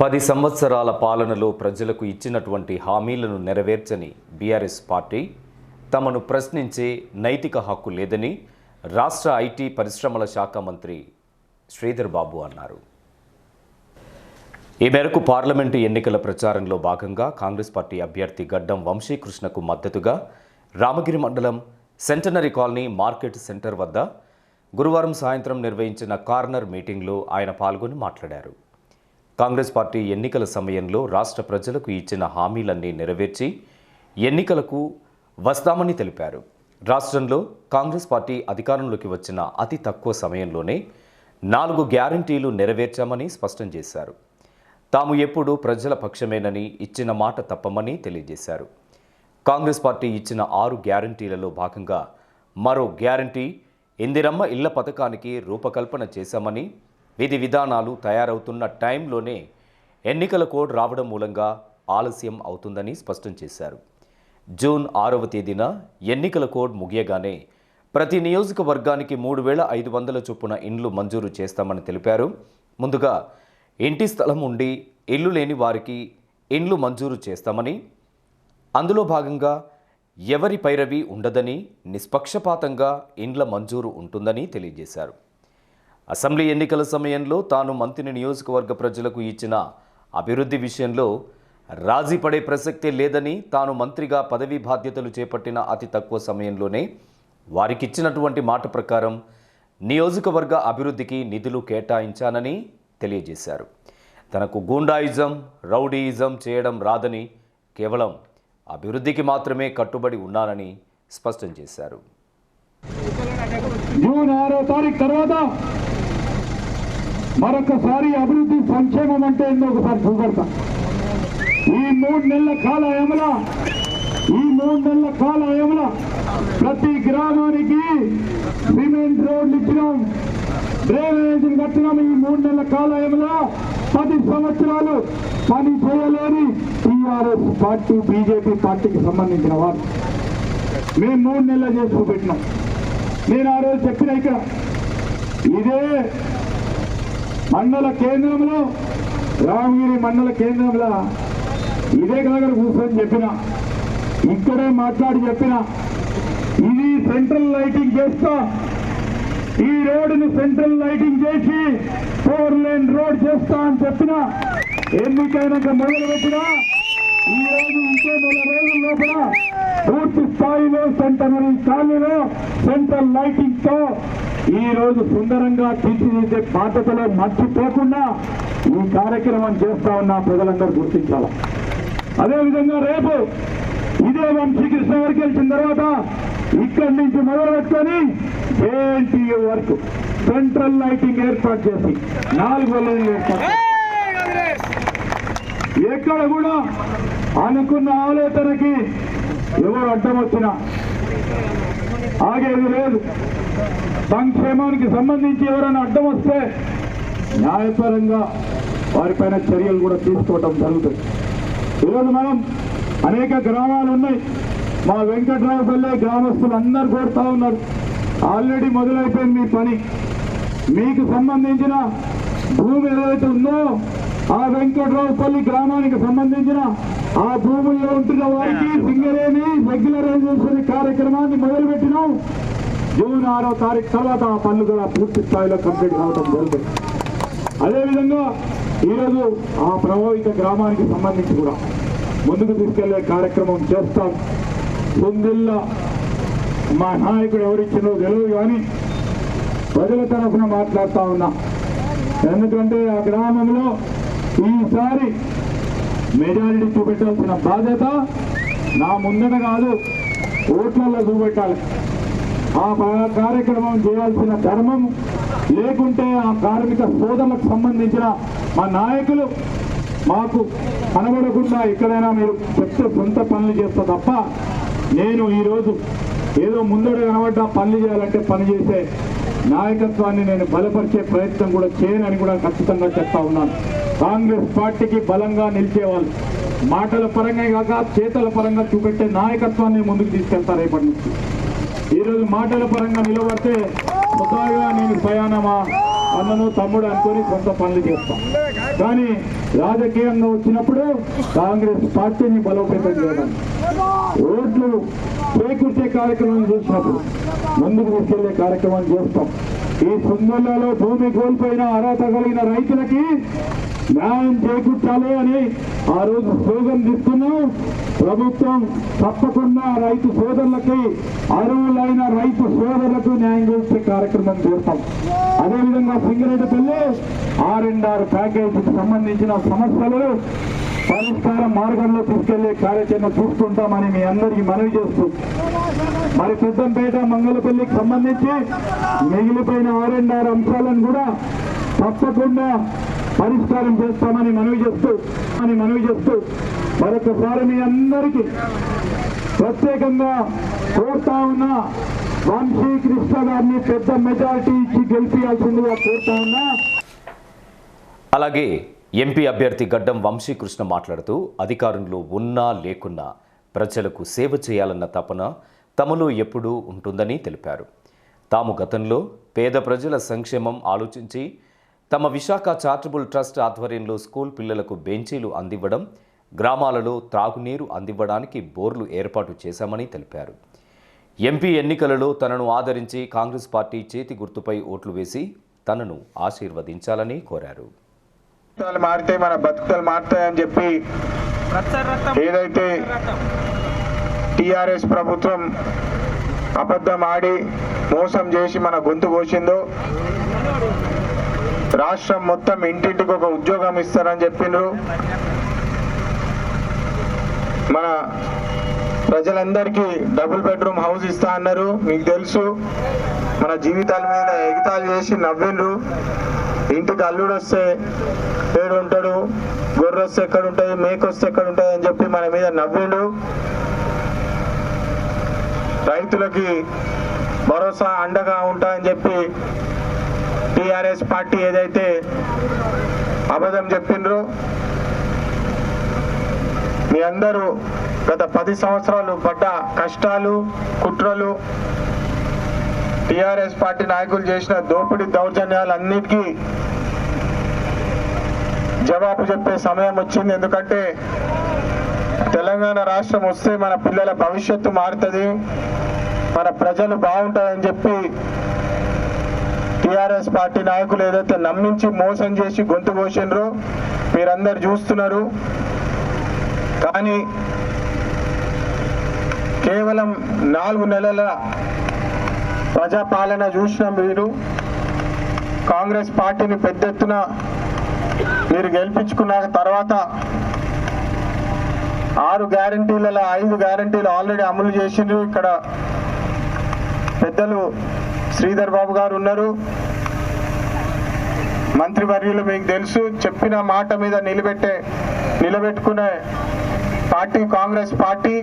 పది సంవత్సరాల పాలనలో ప్రజలకు ఇచ్చినటువంటి హామీలను నెరవేర్చని బీఆర్ఎస్ పార్టీ తమను ప్రశ్నించే నైతిక హక్కు లేదని రాష్ట్ర ఐటీ పరిశ్రమల శాఖ మంత్రి శ్రీధర్ బాబు అన్నారు. ఈ మేరకు పార్లమెంటు ఎన్నికల ప్రచారంలో భాగంగా కాంగ్రెస్ పార్టీ అభ్యర్థి గడ్డం వంశీకృష్ణకు మద్దతుగా రామగిరి మండలం సెంటనరీ కాలనీ మార్కెట్ సెంటర్ వద్ద గురువారం సాయంత్రం నిర్వహించిన కార్నర్ మీటింగ్లో ఆయన పాల్గొని మాట్లాడారు. కాంగ్రెస్ పార్టీ ఎన్నికల సమయంలో రాష్ట్ర ప్రజలకు ఇచ్చిన హామీలన్నీ నెరవేర్చి ఎన్నికలకు వస్తామని తెలిపారు. రాష్ట్రంలో కాంగ్రెస్ పార్టీ అధికారంలోకి వచ్చిన అతి తక్కువ సమయంలోనే నాలుగు గ్యారంటీలు నెరవేర్చామని స్పష్టం చేశారు. తాము ఎప్పుడూ ప్రజల పక్షమేనని ఇచ్చిన మాట తప్పమని తెలియజేశారు. కాంగ్రెస్ పార్టీ ఇచ్చిన ఆరు గ్యారంటీలలో భాగంగా మరో గ్యారంటీ ఇందిరమ్మ ఇళ్ళ పథకానికి రూపకల్పన చేశామని విధి విధానాలు తయారవుతున్న టైంలోనే ఎన్నికల కోడ్ రావడం మూలంగా ఆలస్యం అవుతుందని స్పష్టం చేశారు. జూన్ ఆరవ తేదీన ఎన్నికల కోడ్ ముగియగానే ప్రతి నియోజకవర్గానికి మూడు వేల ఐదు వందల చొప్పున ఇండ్లు మంజూరు చేస్తామని తెలిపారు. ముందుగా ఇంటి స్థలం ఉండి ఇల్లు లేని వారికి ఇండ్లు మంజూరు చేస్తామని అందులో భాగంగా ఎవరి పైరవి ఉండదని నిష్పక్షపాతంగా ఇండ్ల మంజూరు ఉంటుందని తెలియజేశారు. అసెంబ్లీ ఎన్నికల సమయంలో తాను మంత్రి నియోజకవర్గ ప్రజలకు ఇచ్చిన అభివృద్ధి విషయంలో రాజీ పడే ప్రసక్తే లేదని తాను మంత్రిగా పదవీ బాధ్యతలు చేపట్టిన అతి తక్కువ సమయంలోనే వారికిచ్చినటువంటి మాట ప్రకారం నియోజకవర్గ అభివృద్ధికి నిధులు కేటాయించానని తెలియజేశారు. తనకు గూండాయిజం రౌడీయిజం చేయడం రాదని కేవలం అభివృద్ధికి మాత్రమే కట్టుబడి ఉన్నానని స్పష్టం చేశారు. జూన్ ఆరో తారీఖు తర్వాత మరొకసారి అభివృద్ధి సంక్షేమం అంటే ఏందో ఒకసారి చూపెడతా ఈ మూడు నెలల కాలయముల ఈ మూడు నెలల కాలయముల ప్రతి గ్రామానికి సిమెంట్ రోడ్లు ఇచ్చినాం. డ్రైనేజీలు కట్టినాం. ఈ మూడు నెలల కాలయముల పది సంవత్సరాలు పని చేయలేని టీఆర్ఎస్ పార్టీ బీజేపీ పార్టీకి సంబంధించిన వారు. మేము మూడు నెలలు చేసి చూపెట్టినాం. నేను ఆ రోజు చెప్పిన ఇక్కడ ఇదే మండల కేంద్రంలో రామగిరి మండల కేంద్రంలో ఇదే దగ్గర కూర్చొని చెప్పిన ఇక్కడే మాట్లాడి చెప్పిన ఇది సెంట్రల్ లైటింగ్ చేస్తా. ఈ రోడ్డును సెంట్రల్ లైటింగ్ చేసి ఫోర్ లేన్ రోడ్ చేస్తా అని చెప్పిన ఎన్నికైనాక మొదలు పెట్టినా ఈ రోజు ఇంకో నెల రోజుల లోపల పూర్తి స్థాయిలో సెంటనరీ కాలనీలో సెంట్రల్ లైటింగ్తో ఈ రోజు సుందరంగా తీర్చిదిద్దే బాధ్యతలో మర్చిపోకుండా ఈ కార్యక్రమం చేస్తా ఉన్న ప్రజలందరూ గుర్తించాలి? అదేవిధంగా రేపు ఇదే వంశీకృష్ణ గారికి వెళ్ళిన తర్వాత ఇక్కడి నుంచి మొదలు పెట్టుకొని జేఎన్టీయూ వరకు సెంట్రల్ లైటింగ్ ఏర్పాటు చేసి నాలుగు లైన్లు ఏర్పాటు ఎక్కడ కూడా అనుకున్న ఆలోచనకి ఎవరు అడ్డం వచ్చినా ఆగేది లేదు. సంక్షేమానికి సంబంధించి ఎవరైనా అడ్డం వస్తే న్యాయపరంగా వారిపైన చర్యలు కూడా తీసుకోవటం జరుగుతుంది. ఈరోజు మనం అనేక గ్రామాలు ఉన్నాయి. మా వెంకట్రావుపల్లె గ్రామస్తులు అందరు కోరుతా ఉన్నారు. ఆల్రెడీ మొదలైపోయింది మీ పని. మీకు సంబంధించిన భూమి ఏదైతే ఉందో ఆ వెంకట్రావుపల్లి గ్రామానికి సంబంధించిన ఆ భూముల్లో ఉంటున్న వారికి సింగరేణి రెగ్యులరైజేషన్ కార్యక్రమాన్ని మొదలుపెట్టినాం. జూన్ ఆరో తారీఖు తర్వాత ఆ పనులు కూడా పూర్తి స్థాయిలో కంప్లీట్ కావడం జరుగుతుంది అదేవిధంగా ఈరోజు ఆ ప్రభావిత గ్రామానికి సంబంధించి కూడా ముందుకు తీసుకెళ్ళే కార్యక్రమం చేస్తాం. సుందిల్లా మా నాయకుడు ఎవరిచ్చినో తెలియదు కానీ ప్రజల తరఫున మాట్లాడుతూ ఉన్నా. ఎందుకంటే ఆ గ్రామంలో ఈసారి మెజారిటీ చూపెట్టాల్సిన బాధ్యత నా ముందట కాదు ఓట్లలో చూపెట్టాలి. ఆ కార్యక్రమం చేయాల్సిన ధర్మం లేకుంటే ఆ కార్మిక సోదరులకు సంబంధించిన మా నాయకులు మాకు కనబడకుండా ఎక్కడైనా మీరు చెప్తే సొంత పనులు చేస్తా తప్ప నేను ఈరోజు ఏదో ముందడు కనబడ్డా పనులు చేయాలంటే పని చేసే నాయకత్వాన్ని నేను బలపరిచే ప్రయత్నం కూడా చేయనని కూడా ఖచ్చితంగా చెప్తా ఉన్నాను. కాంగ్రెస్ పార్టీకి బలంగా నిలిచేవాళ్ళు మాటల పరంగా కాక చేతల పరంగా చూపెట్టే నాయకత్వాన్ని ముందుకు తీసుకెళ్తారు రేపటి నుంచి. ఈరోజు మాటల పరంగా నిలబడితే ముద్దాగా నేను ప్రయాణమా అన్నను తమ్ముడు అనుకొని కొంత పనులు చేస్తాం. కానీ రాజకీయంగా వచ్చినప్పుడు కాంగ్రెస్ పార్టీని బలోపేతం చేయడం. ఓట్లు చేకూర్చే కార్యక్రమం చేసినప్పుడు ముందుకు తీసుకెళ్ళే కార్యక్రమం చేస్తాం. ఈ సుందర్లలో భూమి కోల్పోయిన అర్హత కలిగిన రైతులకి న్యాయం చేకూర్చాలి అని ఆ రోజు స్లోగన్ తీసుకున్నాం ప్రభుత్వం తప్పకుండా రైతు సోదరులకి అరువులైన రైతు సోదరులకు న్యాయం చేసే కార్యక్రమం చేస్తాం. అదేవిధంగా సింగరేటపల్లి ఆర్ అండ్ ఆర్ ప్యాకేజీకి సంబంధించిన సమస్యలు పరిష్కార మార్గంలో తీసుకెళ్ళే కార్యాచరణ చూసుకుంటామని మీ అందరికీ మనవి చేస్తూ మరి పెద్దంపేట మంగళపల్లికి సంబంధించి మిగిలిపోయిన ఆర్ అండ్ ఆర్ అంశాలను కూడా తప్పకుండా పరిష్కారం చేస్తామని మనవి చేస్తూ అని మనవి చేస్తూ మరొకసారి మీ అందరికీ ప్రత్యేకంగా కోరుతా ఉన్నా వంశీ కృష్ణ గారిని పెద్ద మెజారిటీ ఇచ్చి గెలిపించాల్సిందిగా కోరుతా ఉన్నా. అలాగే ఎంపీ అభ్యర్థి గడ్డం వంశీకృష్ణ మాట్లాడుతూ అధికారంలో ఉన్నా లేకున్నా ప్రజలకు సేవ చేయాలన్న తపన తమలో ఎప్పుడూ ఉంటుందని తెలిపారు. తాము గతంలో పేద ప్రజల సంక్షేమం ఆలోచించి తమ విశాఖ చారిటబుల్ ట్రస్ట్ ఆధ్వర్యంలో స్కూల్ పిల్లలకు బెంచీలు అందివ్వడం గ్రామాలలో త్రాగునీరు అందివ్వడానికి బోర్లు ఏర్పాటు చేశామని తెలిపారు. ఎంపీ ఎన్నికలలో తనను ఆదరించి కాంగ్రెస్ పార్టీ చేతి గుర్తుపై ఓట్లు వేసి తనను ఆశీర్వదించాలని కోరారు. బతుకుతాలు మారితే మన బతుకుతాలు మారుతాయని చెప్పి ఏదైతే టిఆర్ఎస్ ప్రభుత్వం అబద్ధం ఆడి మోసం చేసి మన గొంతు కోసిందో రాష్ట్రం మొత్తం ఇంటింటికి ఒక ఉద్యోగం ఇస్తారని చెప్పిండ్రు మన ప్రజలందరికీ డబుల్ బెడ్రూమ్ హౌస్ ఇస్తా అన్నారు. మీకు తెలుసు మన జీవితాల మీద ఎగితాలు చేసి నవ్విండ్రు. ఇంటికి అల్లుడు వస్తే ఏడు ఉంటాడు గొర్రె వస్తే ఎక్కడ ఉంటుంది మేక వస్తే ఎక్కడ ఉంటుంది అని చెప్పి మన మీద నవ్విండు. రైతులకి భరోసా అండగా ఉంటా అని చెప్పి టిఆర్ఎస్ పార్టీ ఏదైతే అబద్ధం చెప్పిండ్రో మీ అందరూ గత పది సంవత్సరాలు పడ్డ కష్టాలు కుట్రలు టిఆర్ఎస్ పార్టీ నాయకులు చేసిన దోపిడీ దౌర్జన్యాలన్నిటికీ జవాబు చెప్పే సమయం వచ్చింది. ఎందుకంటే తెలంగాణ రాష్ట్రం వస్తే మన పిల్లల భవిష్యత్తు మారుతుంది. మన ప్రజలు బాగుంటాయని చెప్పి టిఆర్ఎస్ పార్టీ నాయకులు ఏదైతే నమ్మించి మోసం చేసి గొంతు కోసిండ్రో మీరందరు చూస్తున్నారు. కానీ కేవలం నాలుగు నెలల ప్రజాపాలన చూసిన మీరు. కాంగ్రెస్ పార్టీని పెద్ద ఎత్తున మీరు గెలిపించుకున్న తర్వాత ఆరు గ్యారంటీలలో ఐదు గ్యారంటీలు ఆల్రెడీ అమలు చేసిండ్రు. ఇక్కడ పెద్దలు శ్రీధర్ బాబు గారు ఉన్నారు. మంత్రివర్యులు మీకు తెలుసు చెప్పిన మాట మీద నిలబెట్టే నిలబెట్టుకునే పార్టీ కాంగ్రెస్ పార్టీ.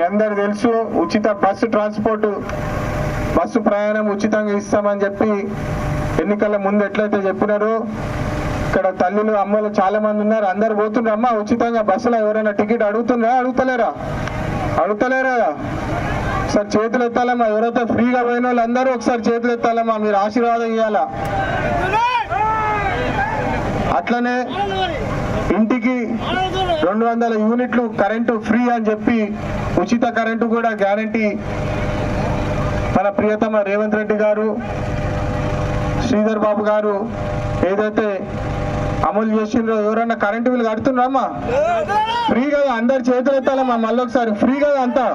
మీ అందరు తెలుసు ఉచిత బస్సు ట్రాన్స్పోర్ట్ బస్సు ప్రయాణం ఉచితంగా ఇస్తామని చెప్పి ఎన్నికల ముందు ఎట్లయితే చెప్పినారో ఇక్కడ తల్లులు అమ్మలు చాలా మంది ఉన్నారు అందరు పోతుండ్రు అమ్మ ఉచితంగా బస్సులో ఎవరైనా టికెట్ అడుగుతుండ్రా అడుగుతలేరా? అడుగుతలేరా? ఒకసారి చేతులు ఎత్తాలమ్మా ఎవరైతే ఫ్రీగా పోయిన వాళ్ళు అందరూ ఒకసారి చేతులు ఎత్తాలమ్మా మీరు ఆశీర్వాదం ఇవ్వాలా అట్లనే రెండు వందల యూనిట్లు కరెంటు ఫ్రీ అని చెప్పి ఉచిత కరెంటు కూడా గ్యారంటీ మన ప్రియతమ రేవంత్ రెడ్డి గారు శ్రీధర్ బాబు గారు ఏదైతే అమలు చేసిండ్రో ఎవరన్నా కరెంటు బిల్లు కడుతున్నారమ్మా ఫ్రీ కదా అందరు చేతులు ఎత్తాలమ్మా మళ్ళీ ఒకసారి ఫ్రీ కదా అంతా